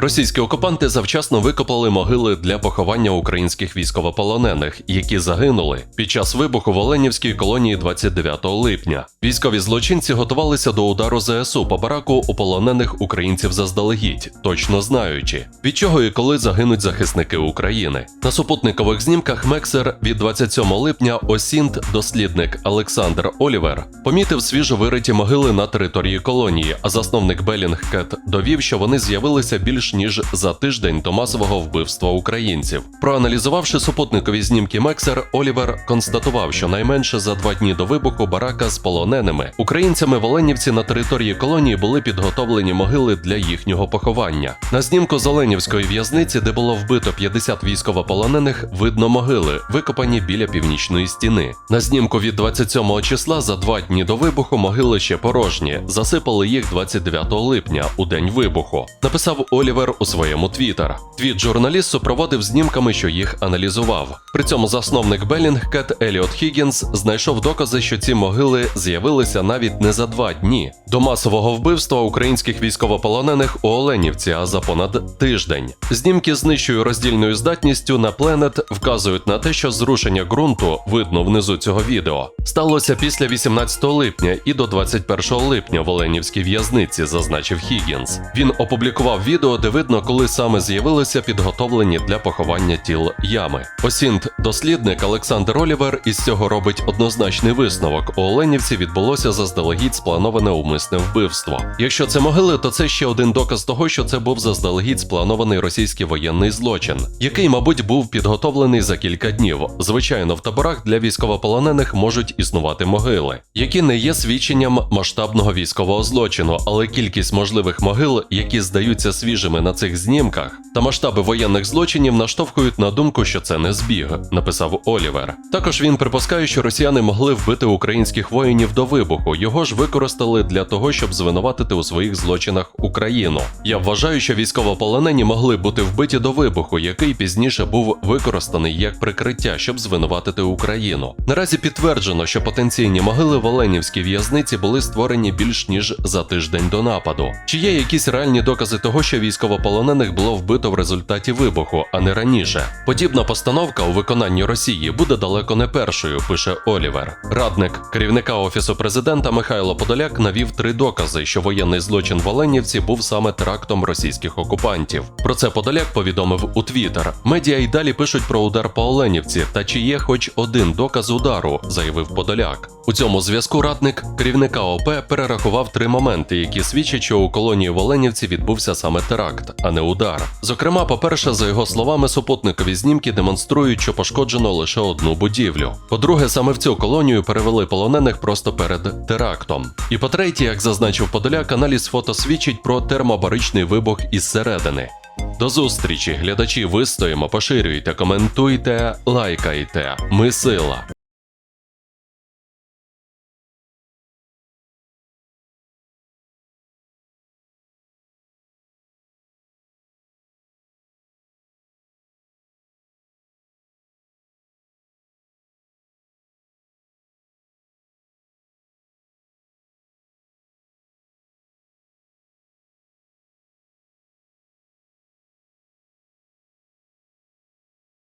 Російські окупанти завчасно викопали могили для поховання українських військовополонених, які загинули під час вибуху в Оленівській колонії 29 липня. Військові злочинці готувалися до удару ЗСУ по бараку у полонених українців заздалегідь, точно знаючи, від чого і коли загинуть захисники України. На супутникових знімках Мексер від 27 липня Осінт, дослідник Олександр Олівер, помітив свіжо вириті могили на території колонії, а засновник Белінгкет довів, що вони з'явилися більш ніж за тиждень до масового вбивства українців. Проаналізувавши супутникові знімки Мексер, Олівер констатував, що найменше за два дні до вибуху барака з полоненими українцями в Оленівці на території колонії були підготовлені могили для їхнього поховання. На знімку з Оленівської в'язниці, де було вбито 50 військовополонених, видно могили, викопані біля північної стіни. На знімку від 27 числа за два дні до вибуху могили ще порожні. Засипали їх 29 липня, у день вибуху. Написав Олівер у своєму твіттер. Твіт журналіст супроводив знімками, що їх аналізував. При цьому засновник Белінгкет Еліот Хіггінс знайшов докази, що ці могили з'явилися навіть не за два дні до масового вбивства українських військовополонених у Оленівці, а за понад тиждень. Знімки з нижчою роздільною здатністю на пленет вказують на те, що зрушення ґрунту видно внизу цього відео. Сталося після 18 липня і до 21 липня в Оленівській в'язниці, зазначив Хіггінс. Він опублікував відео, де видно, коли саме з'явилися підготовлені для поховання тіл ями. Осінт, дослідник Олександр Олівер, із цього робить однозначний висновок. У Оленівці відбулося заздалегідь сплановане умисне вбивство. Якщо це могили, то це ще один доказ того, що це був заздалегідь спланований російський воєнний злочин, який, мабуть, був підготовлений за кілька днів. Звичайно, в таборах для військовополонених можуть існувати могили, які не є свідченням масштабного військового злочину, але кількість можливих могил, які здаються свіжими на цих знімках, та масштаби воєнних злочинів наштовхують на думку, що це не збіг, написав Олівер. Також він припускає, що росіяни могли вбити українських воїнів до вибуху. Його ж використали для того, щоб звинуватити у своїх злочинах Україну. Я вважаю, що військовополонені могли бути вбиті до вибуху, який пізніше був використаний як прикриття, щоб звинуватити Україну. Наразі підтверджено, що потенційні могили в Оленівській в'язниці були створені більш ніж за тиждень до нападу. Чи є якісь реальні докази того, що військовополонених було вбито в результаті вибуху, а не раніше? Подібна постановка у виконанні Росії буде далеко не першою, пише Олівер. Радник керівника офісу президента Михайло Подоляк навів три докази, що воєнний злочин в Оленівці був саме терактом російських окупантів. Про це Подоляк повідомив у Твіттер. Медіа й далі пишуть про удар по Оленівці, та чи є хоч один доказ удару, заявив Подоляк. У цьому зв'язку радник керівника ОП перерахував три моменти, які свідчать, що у колонії в Оленівці відбувся саме теракт, а не удар. Зокрема, по-перше, за його словами, супутникові знімки демонструють, що пошкоджено лише одну будівлю. По-друге, саме в цю колонію перевели полонених просто перед терактом. І по-третє, як зазначив Подоляк, аналіз фото свідчить про термобаричний вибух із середини. До зустрічі, глядачі, вистоїмо, поширюйте, коментуйте, лайкайте. Ми сила.